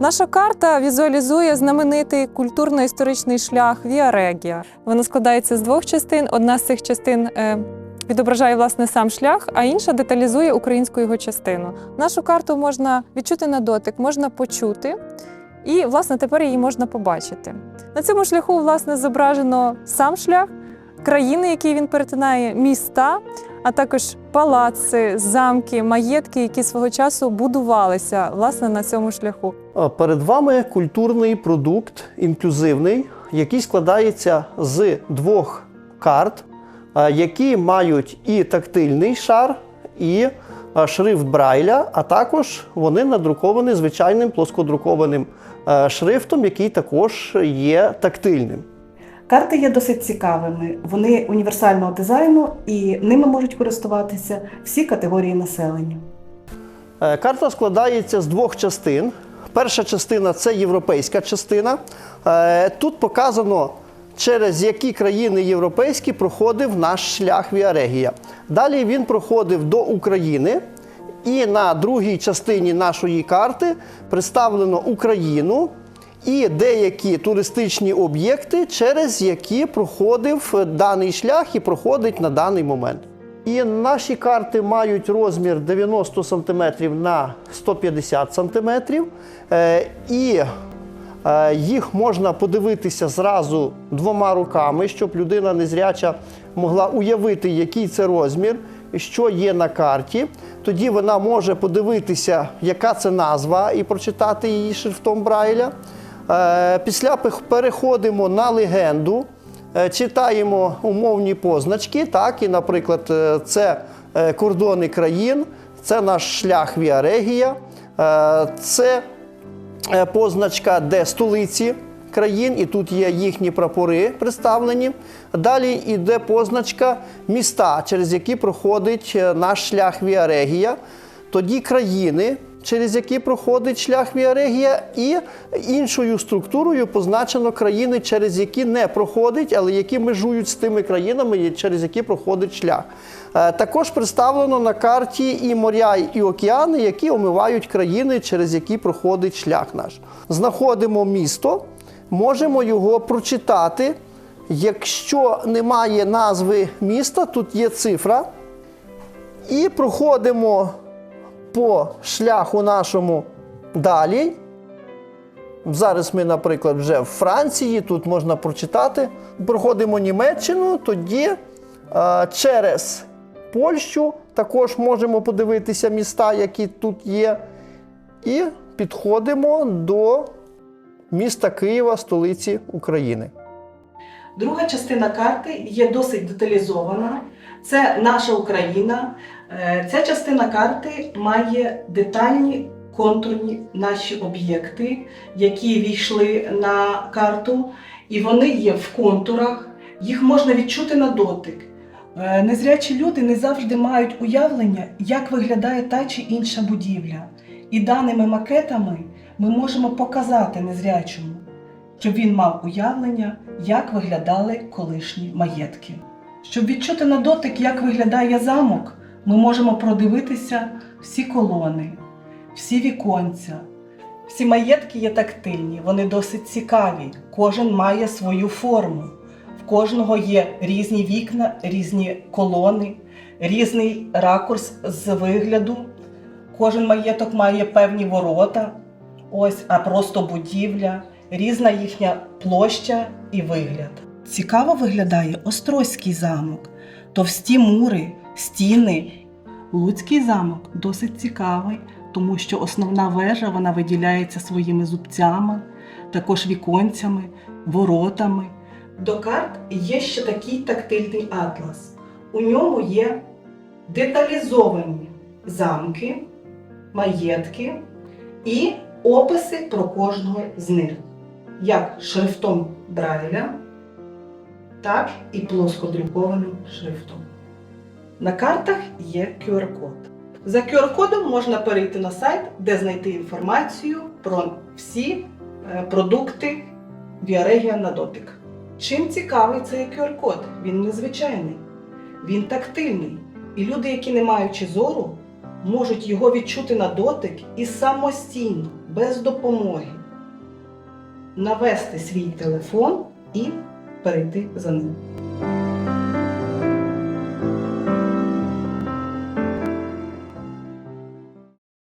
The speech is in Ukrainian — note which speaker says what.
Speaker 1: Наша карта візуалізує знаменитий культурно-історичний шлях Віа Регія. Вона складається з двох частин. Одна з цих частин е, відображає власне сам шлях, а інша деталізує українську його частину. Нашу карту можна відчути на дотик, можна почути, і власне тепер її можна побачити. На цьому шляху власне зображено сам шлях, країни, які він перетинає, міста, а також палаци, замки, маєтки, які свого часу будувалися власне на цьому шляху.
Speaker 2: Перед вами культурний продукт інклюзивний, який складається з двох карт, які мають і тактильний шар, і шрифт Брайля, а також вони надруковані звичайним плоскодрукованим шрифтом, який також є тактильним.
Speaker 3: Карти є досить цікавими. Вони універсального дизайну і ними можуть користуватися всі категорії населення.
Speaker 2: Е, Карта складається з двох частин. Перша частина це європейська частина. Е, Тут показано, через які країни європейські проходив наш шлях Віарегія. Далі він проходив до України. І на другій частині нашої карти представлено Україну і деякі туристичні об'єкти, через які проходив даний шлях і проходить на даний момент. І наші карти мають розмір 90 см на 150 см. Е, І е, їх можна подивитися зразу двома руками, щоб людина незряча могла уявити, який це розмір, що є на карті. Тоді вона може подивитися, яка це назва, і прочитати її шрифтом Брайля. Е, Після переходимо на легенду. Е, читаємо умовні позначки. Так, і, наприклад, е, це е, кордони країн, це наш шлях Віарегія, це позначка, де столиці країн, і тут є їхні прапори представлені. Далі йде позначка міста, через які проходить наш шлях Віарегія. Тоді країни, через які проходить шлях Віарегія, і іншою структурою позначено країни, через які не проходить, але які межують з тими країнами, через які проходить шлях. Е, Також представлено на карті і моря, і океани, які омивають країни, через які проходить шлях наш. Знаходимо місто, можемо його прочитати. Якщо немає назви міста, тут є цифра. І проходимо по шляху нашому далі. Зараз ми, наприклад, вже в Франції, тут можна прочитати. Проходимо Німеччину, тоді е, через Польщу також можемо подивитися міста, які тут є. І підходимо до міста Києва, столиці України.
Speaker 3: Друга частина карти є досить деталізована. Це наша Україна. Е, Ця частина карти має детальні контурні наші об'єкти, які війшли на карту, і вони є в контурах, їх можна відчути на дотик. Е, Незрячі люди не завжди мають уявлення, як виглядає та чи інша будівля. І даними макетами ми можемо показати незрячому, щоб він мав уявлення, як виглядали колишні маєтки. Щоб відчути на дотик, як виглядає замок, ми можемо продивитися всі колони, всі віконця. Всі маєтки є тактильні, вони досить цікаві. Кожен має свою форму. В кожного є різні вікна, різні колони, різний ракурс з вигляду. Кожен маєток має певні ворота, ось, а просто будівля, різна їхня площа і вигляд. Цікаво виглядає Острозький замок, товсті мури, стіни. Луцький замок досить цікавий, тому що основна вежа вона виділяється своїми зубцями, також віконцями, воротами. До карт є ще такий тактильний атлас. У ньому є деталізовані замки, маєтки і описи про кожного з них, як шрифтом Брайля, так і плоскодрукованим шрифтом. На картах є QR-код. За QR-кодом можна перейти на сайт, де знайти інформацію про всі е, продукти Віарегія на дотик. Чим цікавий цей QR-код? Він незвичайний, він тактильний. І люди, які не маючи зору, можуть його відчути на дотик і самостійно, без допомоги навести свій телефон і перейти за ним.